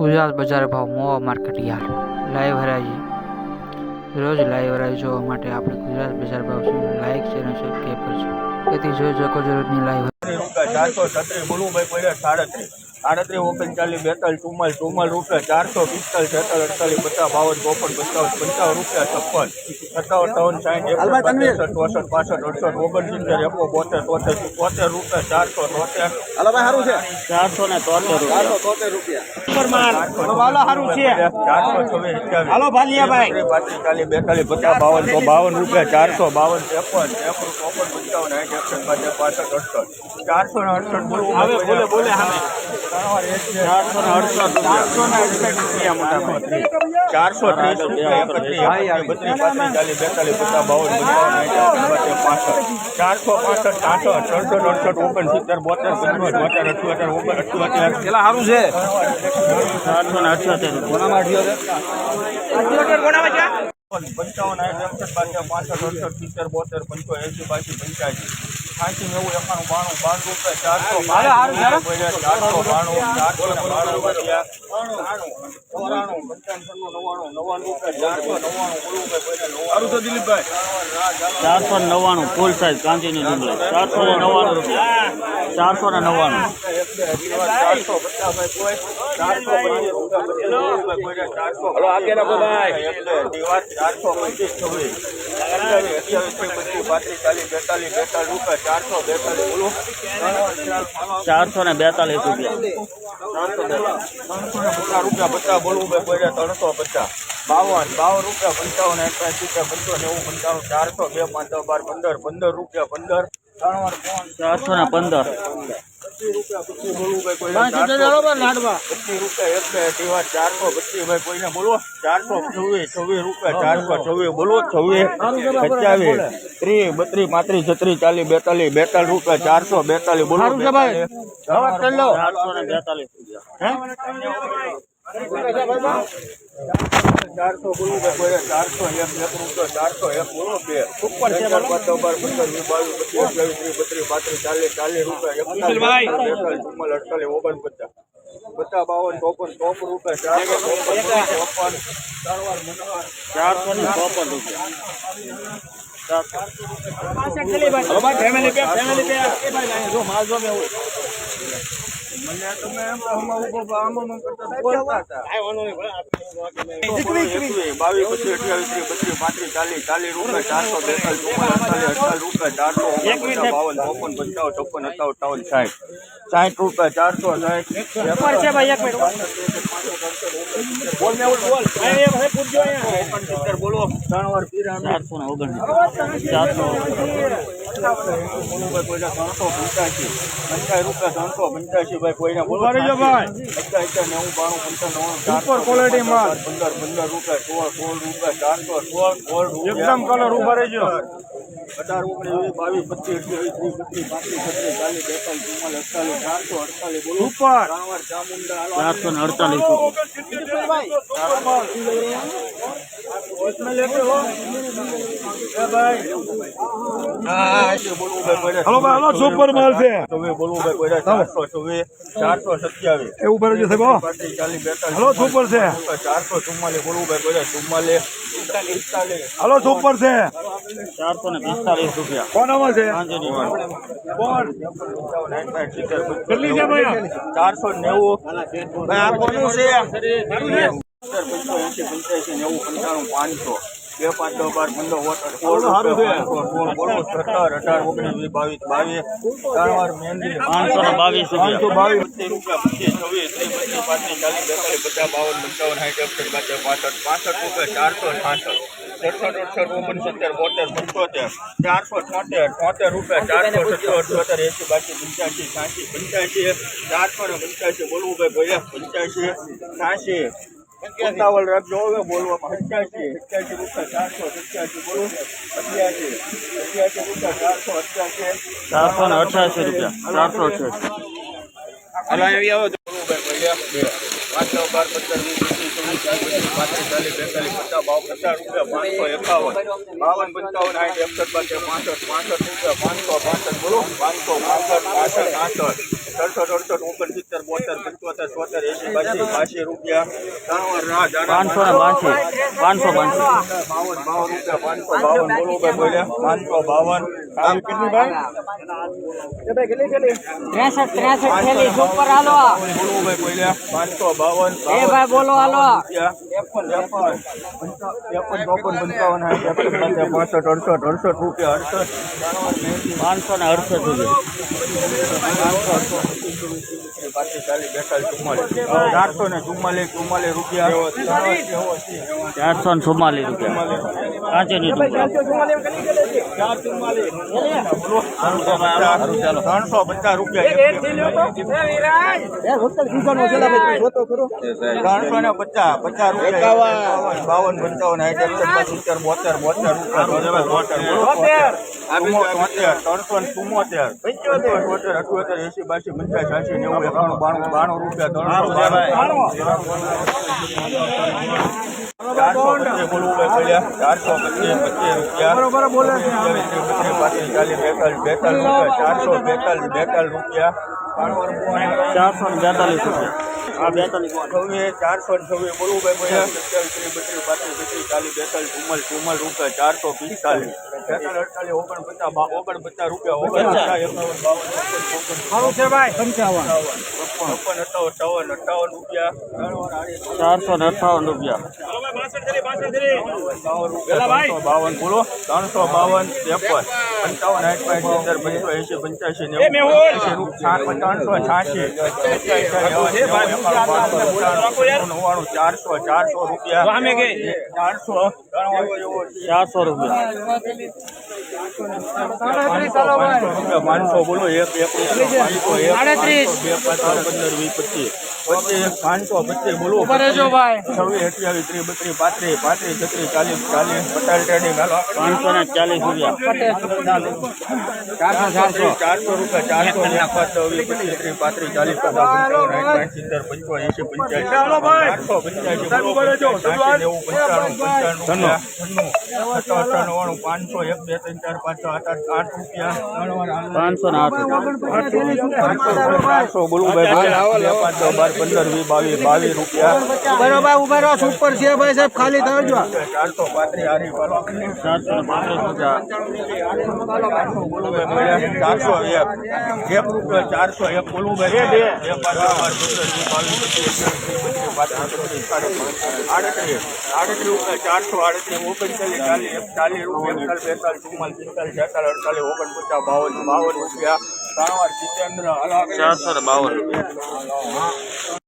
ગુજરાત બજાર ભાવ મોવા market yard live હરાજી. રોજ લાઈવ હરાજી જોવા માટે આપણે ગુજરાત બજાર ભાવ લાઈક અને સબસ્ક્રાઈબ કરશું તેથી જોઈ શકો જરૂરની લાઈવ ચારસો છત્રીસ બોલુભાઈ પડ્યા સાડત્રીસ. સાડત્રીસ ઓગણચાલીસ બેતાલીસ ચુમ્માલીસ ચુમ્માલીસ રૂપિયા ચારસો પિસ્તાલીસ છેતાલીસ અડતાલીસ પચાસ બાવન ચોપન પંચાવન પંચાવન રૂપિયા છપ્પન સત્તાવન ત્રણ સાઠ એકસઠ ચોસઠ પાસઠ અડસઠ ઓગણસિત્તેર એકો બોતેર તોતેર તોતેર રૂપિયા ચારસો તોતેર. સારું છે? ચારસો ને તોતેર ચારસો તોતેર રૂપિયા. બાવન બાવન રૂપિયા ચારસો બાવન ત્રેપન ત્રેપન ચોપન પંચાવન સાઠ એકસઠ પાસઠ અડસઠ. ચારસો ને અડસઠ બોલે બોલે સામે ચારસો ત્રીસ રૂપિયા બત્રીસ ચાલીસ બેતાલીસ પચાસ બાવન ચારસો પાસઠ સાસઠ સડસઠ અડસઠ ઓગણસિત્તેર બોતેર પંદર બોતેર અઠ્યોતેર ઓગણ અઠ્યોતેર પેલા સારું છે ચારસો ને અઠ્યોતેર પંચાવન એકસઠ બાસઠ પાસઠ અડસઠ સિત્તેર બોતેર પંચો એસી બાસી પંચ્યાસી સાંસી નેવું એકાણું બાણું બાણું રૂપિયા ચારસો ચારસો બાણું ચારસો ને બાણું રૂપિયા નવ્વાણું રૂપિયા ચારસો નવ્વાણું બોલવું દિલીપભાઈ ચારસો નવ્વાણું ફૂલ સાઈઝ કાંચીની ડુંગળી. ચારસો ને નવ્વાણું રૂપિયા. ચારસો ને નવ્વાણું. રૂપિયા આગે રાખો ભાઈ દિવાળ ચારસો પચીસ છવ્વીસ રૂપિયા ચારસો ને બેતાલીસ રૂપિયા રૂપિયા પચાસ બોલવું ભાઈ ત્રણસો પચાસ બાવન બાવન રૂપિયા પંચાવન એકાસી સિત્તેર પંચો નેવું પંચાવન ચારસો બે પાંચ બાર પંદર પંદર રૂપિયા પંદર ત્રણ વાર ચારસો ને પંદર પચીસ રૂપિયા પચીસ બોલવું ભાઈ કોઈ પચીસ રૂપિયા. એક બે દીવા ચારસો પચીસ ભાઈ. કોઈને બોલો ચારસો છવ્વીસ છવ્વીસ રૂપિયા ચારસો છવ્વીસ બોલો છવ્વીસ સત્યાવીસ ત્રીસ બત્રીસ પાંત્રીસ છત્રીસ ચાલીસ બેતાલીસ બેતાલીસ રૂપિયા. ચારસો બેતાલીસ બોલો ચારસો ને બેતાલીસ રૂપિયા. ચારસો બોલવું કોઈ ચારસો એક એક રૂપિયો ચારસો એક બોલો બે ઉપર છે પાંચ બાર પંદર વીસ બાવીસ પચીસ અઠ્યાવીસ ત્રીસ બત્રીસ પાંત્રીસ ચાલીસ ચાલીસ રૂપિયા એકતાલીસ ચુમ્માલીસ અડતાલીસ ઓગણપચાસ પચાસ બાવન ચોપન ચોપ રૂપિયા ચારસો ચોપન ચોપન ચારસો ને ચોપન રૂપિયા ફેમિલી પેક ફેમિલી પેક એ ભાઈ જો માલ જો મેં મને તમે એમ આમાં ઊભો આમાં કરતા બોલતા હતા. કાઈ વાનો નહીં ભલે આપણે 22 28 32 35 40 40 રૂપિયા 443 48 છે ભાઈ એક મિનિટ. બોલ. મે બોલ ભાઈ બોલો. ત્રણ વાર પીરા 400 ને 400 ત્રણસો પંચ્યાસી પંચાસી રૂપિયા ત્રણસો પંચ્યાસી ભાઈ કોઈને બોલો ઊભા રહેજો ભાઈ. અગિયાર અગિયાર નેવું બાણું પંચાણું quality માલ. પંદર પંદર રૂપિયા સોળ સોળ રૂપિયા ચારસો સોળ સોળ રૂપિયા એકદમ કલર ઊભા રહેજો. અઢાર ઓગણીસ વીસ બાવીસ પચીસ ત્રીસ બત્રીસ પાંત્રીસ છત્રીસ ચાલીસ બેતાલીસ ચુમ્માલીસ અડતાલીસ ચારસો અડતાલીસ બોલો ઉપર ચામુંડા ચારસો ને અડતાલીસ ભાઈ હાલો ભાઈ હાલો સુપર માલ છે. ચોવીસ બોલવું ભાઈ કોઈને ચારસો ચોવીસ ચારસો સત્યાવીસ. એવું સાહેબ બેતાલીસ હાલો સુપર છે. ચારસો ચુમ્માલીસ બોલવું ભાઈ કોઈને ચુમ્માલીસ. હાલો સુપર છે. ચારસો ને પિસ્તાલીસ રૂપિયા. કોનામાં છે? કોણ? કેટલી છે ભાઈ ચારસો નેવું. આ કોનું છે? પંચ્યાસી, નેવું, પંચાણું, પાંચસો. બે પાંચ દસ બાર પંદર સોળ સત્તર અઢાર ઓગણીસ વીસ બાવીસ બાવીસ. ત્રણ વાર મહેંદી પાંચસો બાવીસ પાંચસો બાવીસ. પચીસ રૂપિયા પચીસ છવ્વીસ ત્રીસ પચીસ પાંત્રીસ ચાલીસ બેતાલીસ પચાસ બાવન પંચાવન સાઠ એકસઠ બાસઠ પાસઠ પાસઠ રૂપિયા ચારસો છાસઠ. સડસઠ અડસઠ ઓગણસિત્તેર બોતેર પંચોતેર ચારસો છોતેર છોતેર રૂપિયા ચારસો સત્તર અઠ્યોતેર એસી બાસી પંચ્યાસી છ્યાસી પંચ્યાસી ચારસો ને પંચ્યાસી બોલવું ભાઈ ભૈયા પંચ્યાસી છ્યાસી ઉતાવળ રાખજો હવે બોલવામાં. સત્યાસી અઠ્યાસી રૂપિયા ચારસો સત્યાસી બોલો. અઠ્યાસી અઠ્યાસી રૂપિયા ચારસો અઠ્યાસી ચારસો ને અઠ્યાસી રૂપિયા. ચારસો અઠ્યાસી. આવી આવો. નવ બાર પંદર ચોવીસ પચીસ પાંત્રીસ ચાલીસ બેતાલીસ પચાસ બાવન પચાસ રૂપિયા પાંચસો એકાવન બાવન પંચાવન સાઠ એકસઠ બાર પાંસઠ પાંસઠ રૂપિયા પાંચસો પાંસઠ બોલો પાંચસો પાંસઠ પાસઠ આસઠ સડસઠ અડસઠ ઓગણસિત્તેર બોતેર પંચોતેર છોતેર એસી બાસી બાસી રૂપિયા રાહ પાંચસો ને બાસી પાંચસો બાસી બાવન બાવન રૂપિયા પાંચસો બાવન બોલો ભાઈ બોલ્યા પાંચસો બાવન આમ કેટલી ભાઈ ત્રેસઠ ત્રેસઠ થેલી સુપર હાલો. બોલો ભાઈ બોલ્યા. પાંચસો બાવન એ ભાઈ બોલો હાલો. પાંચસો ને અડસઠ ચારસો ને ચુમ્માલીસ ચુમ્માલીસ રૂપિયા ચારસો ને ચુમ્માલીસ રૂપિયા કાંચીની ત્રણસો પચાસ રૂપિયા ત્રણસો ને પચાસ. પચાસ રૂપિયા બાવન પંચાવન સાઠ એકસઠ સિત્તેર બોતેર બોતેર બોતેર બોતેર ત્રણસો ને ચુમ્મોતેર પંચોતેર. અઠ્યોતેર એસી બાસી પંચાસ સાસી નેવું એકાણું બાણું બાણું રૂપિયા ત્રણસો ચારસો પચીસ પચીસ રૂપિયા પાંત્રીસ ચાલીસ બેતાલીસ રૂપિયા. ચારસો બેતાલીસ બેતાલીસ રૂપિયા. ચારસો ને બેતાલીસ રૂપિયા. છવ્વીસ ચારસો ને છવ્વીસ બોલવું ભાઈ. સત્યાવીસ બત્રીસ પાંત્રીસ છત્રીસ ચાલીસ બેતાલીસ ચુમ્માલીસ ચુમ્માલીસ રૂપિયા ચારસો પિસ્તાલીસ. બેતાલીસ અડતાલીસ ઓગણપચાસ ઓગણપચાસ રૂપિયા ઓગણપચાસ એકાવન બાવન છપ્પન છપ્પન અઠાવન અઠાવન અઠાવન રૂપિયા. ચારસો ને અઠાવન રૂપિયા. બાવન રૂપિયા ત્રણસો બાવન બોલો. ત્રણસો બાવન ત્રેપન. પંચાવન આઠ પાંચ સિત્તેર પંચો એસી પંચ્યાસી નેવું ત્રણસો છ્યાસી. ચારસો ચારસો રૂપિયા. ચારસો ચારસો રૂપિયા. પાંચસો બોલો એક એક પાંચસો એક પાંચસો બે પાંચસો પંદર વીસ પચીસ પચીસ પાંચસો પચીસ બોલો છવ્વીસ અઠ્યાવીસ ત્રીસ બત્રીસ પાંત્રીસ પાંત્રીસ છત્રીસ ચાલીસ ચાલીસ પચાસ ટ્રેડિંગ હાલો પાંચસો ને ચાલીસ રૂપિયા ચારસો રૂપિયા ચારસો ને પાંચસો. વીસ પચીસ ત્રીસ પાંત્રીસ ચાલીસ પચાસ પંચાવન સિત્તેર પંચાવન એંસી પંચ્યાસી ચારસો પંચ્યાસી નેવું પંચાણું પંચાણું અઠાવન નવ્વાણું પાંચસો એક બે ત્રણ ચાર પાંચ છ આઠ આઠ આઠ રૂપિયા પાંચસો ને આઠ રૂપિયા ચારસો બોલવું ભાઈ બે પાંચ દસ બાર પંદર વીસ બાવીસ બાવીસ રૂપિયા બરોબર ઊભા રહો સુપર છે ભાઈ સાહેબ ખાલી થજો ચારસો પાંત્રીસ હારી પાલો ચારસો ને પાંત્રીસ રૂપિયા ચારસો એક એક રૂપિયા ચારસો એક બોલવું ભાઈ બે બે પાંચ દસ બાર પંદર વીસ બાવીસ પચીસ આડત્રીસ આડત્રીસ રૂપિયા ચારસો આડત્રીસ ઓગણચાલીસ ચાલીસ એકતાલીસ રૂપિયા એકતાલીસ બેતાલીસ ચુમ્માલીસ પિસ્તાલીસ છેતાલીસ અડતાલીસ ઓગણપચાસ બાવન બાવન રૂપિયા ત્રણ વાર જીતેન્દ્ર ચારસો બાવન.